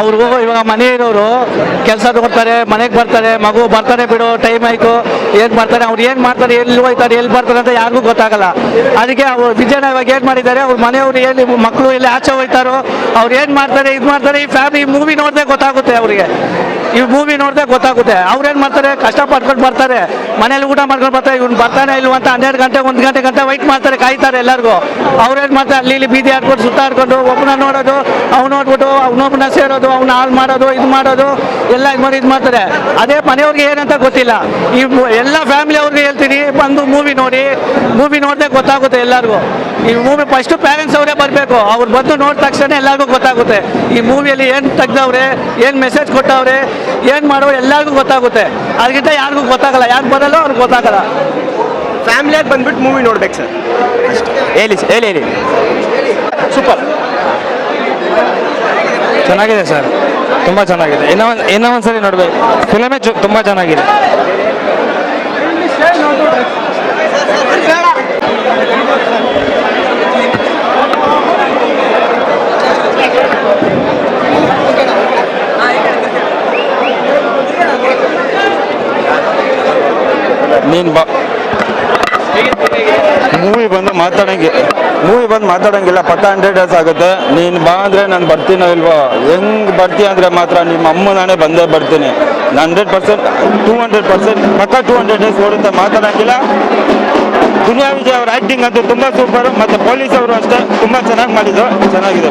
ಅವ್ರಿಗೂ ಇವಾಗ ಮನೆ ಇರೋರು ಕೆಲಸ ನೋಡ್ತಾರೆ, ಮನೆಗೆ ಬರ್ತಾರೆ, ಮಗು ಬರ್ತಾರೆ ಬಿಡು ಟೈಮ್ ಆಯ್ತು, ಏನ್ ಮಾಡ್ತಾರೆ, ಅವ್ರು ಏನ್ ಮಾಡ್ತಾರೆ, ಎಲ್ಲಿ ಹೋಯ್ತಾರೆ, ಎಲ್ಲಿ ಬರ್ತಾರೆ ಅಂತ ಯಾರಿಗೂ ಗೊತ್ತಾಗಲ್ಲ. ಅದಕ್ಕೆ ಅವ್ರು ವಿಜಯನ ಇವಾಗ ಏನ್ ಮಾಡಿದ್ದಾರೆ, ಅವ್ರ ಮನೆಯವರು ಎಲ್ಲಿ ಮಕ್ಕಳು ಎಲ್ಲಿ ಆಚೆ ಹೋಯ್ತಾರೋ, ಅವ್ರು ಏನ್ ಮಾಡ್ತಾರೆ, ಇದು ಮಾಡ್ತಾರೆ, ಈ ಫ್ಯಾಮಿಲಿ ಮೂವಿ ನೋಡಿದ್ರೆ ಗೊತ್ತಾಗುತ್ತೆ ಅವರಿಗೆ. ಈ ಮೂವಿ ನೋಡಿದ್ರೆ ಗೊತ್ತಾಗುತ್ತೆ. ಅವ್ರೇನ್ ಮಾಡ್ತಾರೆ? ಕಷ್ಟ ಪಡ್ಕೊಂಡು ಬರ್ತಾರೆ. ಮನೇಲಿ ಊಟ ಮಾಡ್ಕೊಂಡು ಬರ್ತಾರೆ. ಇವ್ನು ಬರ್ತಾನೆ ಇಲ್ವ ಅಂತ ಹನ್ನೆರಡು ಗಂಟೆ, ಒಂದು ಗಂಟೆ ಗಂಟೆ ವೈಟ್ ಮಾಡ್ತಾರೆ, ಕಾಯ್ತಾರೆ ಎಲ್ಲರಿಗೂ. ಅವ್ರೇನ್ ಮಾಡ್ತಾರೆ? ಅಲ್ಲಿ ಇಲ್ಲಿ ಬೀದಿ ಹಾಕ್ಬಿಟ್ಟು ಸುತ್ತಾಡ್ಕೊಂಡು ಒಬ್ಬನ ನೋಡೋದು, ಅವ್ನು ನೋಡ್ಬಿಟ್ಟು ಅವನೊಬ್ಬನ ಸೇರೋದು, ಅವ್ನ ಹಾಳು ಮಾಡೋದು, ಇದು ಮಾಡೋದು, ಎಲ್ಲ ಇದು ಮಾಡಿ ಇದು ಮಾಡ್ತಾರೆ. ಅದೇ ಮನೆಯವ್ರಿಗೆ ಏನಂತ ಗೊತ್ತಿಲ್ಲ. ಈ ಎಲ್ಲ ಫ್ಯಾಮಿಲಿ ಅವ್ರಿಗೆ ಹೇಳ್ತೀನಿ ಬಂದು ಮೂವಿ ನೋಡಿ ಮೂವಿ ನೋಡಿದೆ ಗೊತ್ತಾಗುತ್ತೆ ಎಲ್ಲರಿಗೂ. ಈ ಮೂವಿ ಫಸ್ಟ್ ಪೇರೆಂಟ್ಸ್ ಅವರೇ ಬರಬೇಕು ಅವ್ರು ಬಂದು ನೋಡಿದ ತಕ್ಷಣ ಎಲ್ಲರಿಗೂ ಗೊತ್ತಾಗುತ್ತೆ. ಈ ಮೂವಿಯಲ್ಲಿ ಏನು ತೆಗ್ದವ್ರೆ ಏನು ಮೆಸೇಜ್ ಕೊಟ್ಟವ್ರೆ ಏನು ಮಾಡೋರು ಎಲ್ಲರಿಗೂ ಗೊತ್ತಾಗುತ್ತೆ. ಅದಕ್ಕಿಂತ ಯಾರಿಗೂ ಗೊತ್ತಾಗಲ್ಲ. ಯಾರು ಬರಲ್ಲ ಅವ್ರಿಗೆ ಗೊತ್ತಾಗಲ್ಲ. ಫ್ಯಾಮಿಲಿಯಾಗಿ ಬಂದ್ಬಿಟ್ಟು ಮೂವಿ ನೋಡ್ಬೇಕು ಸರ್ ಹೇಳಿ ಸರ್ ಹೇಳಿ ಹೇಳಿ. ಸೂಪರ್ ಚೆನ್ನಾಗಿದೆ ಸರ್ ತುಂಬ ಚೆನ್ನಾಗಿದೆ. ಇನ್ನೂ ಒಂದು ಇನ್ನೂ ಒಂದು ಸರಿ ನೋಡಬೇಕು. ಫಿಲಮೇ ಚು ತುಂಬ ಚೆನ್ನಾಗಿದೆ. ನೀನು ಬಾ. ಮೂವಿ ಬಂದು ಮಾತಾಡಂಗೆ, ಮೂವಿ ಬಂದು ಮಾತಾಡಂಗಿಲ್ಲ, ಪಕ್ಕ ಹಂಡ್ರೆಡ್ ಡೇಸ್ ಆಗುತ್ತೆ. ನೀನು ಬಾ ಅಂದರೆ ನಾನು ಬರ್ತೀನೋ ಇಲ್ವೋ? ಹೆಂಗೆ ಬರ್ತೀಯ ಅಂದರೆ ಮಾತ್ರ ನಿಮ್ಮ ಅಮ್ಮ ನಾನೇ ಬಂದೇ ಬರ್ತೀನಿ. Hundred percent two hundred percent ಪಕ್ಕ ಟೂ ಹಂಡ್ರೆಡ್ ಡೇಸ್ ಓಡುತ್ತೆ ಮಾತಾಡಂಗಿಲ್ಲ. ದುನಿಯಾ ವಿಜಯ್ ಅವ್ರ ಆ್ಯಕ್ಟಿಂಗ್ ಅಂತೂ ತುಂಬ ಸೂಪರು ಮತ್ತು ಪೊಲೀಸ್ ಅವರು ಅಷ್ಟೇ ತುಂಬ ಚೆನ್ನಾಗಿ ಮಾಡಿದ್ರು. ಚೆನ್ನಾಗಿದೆ.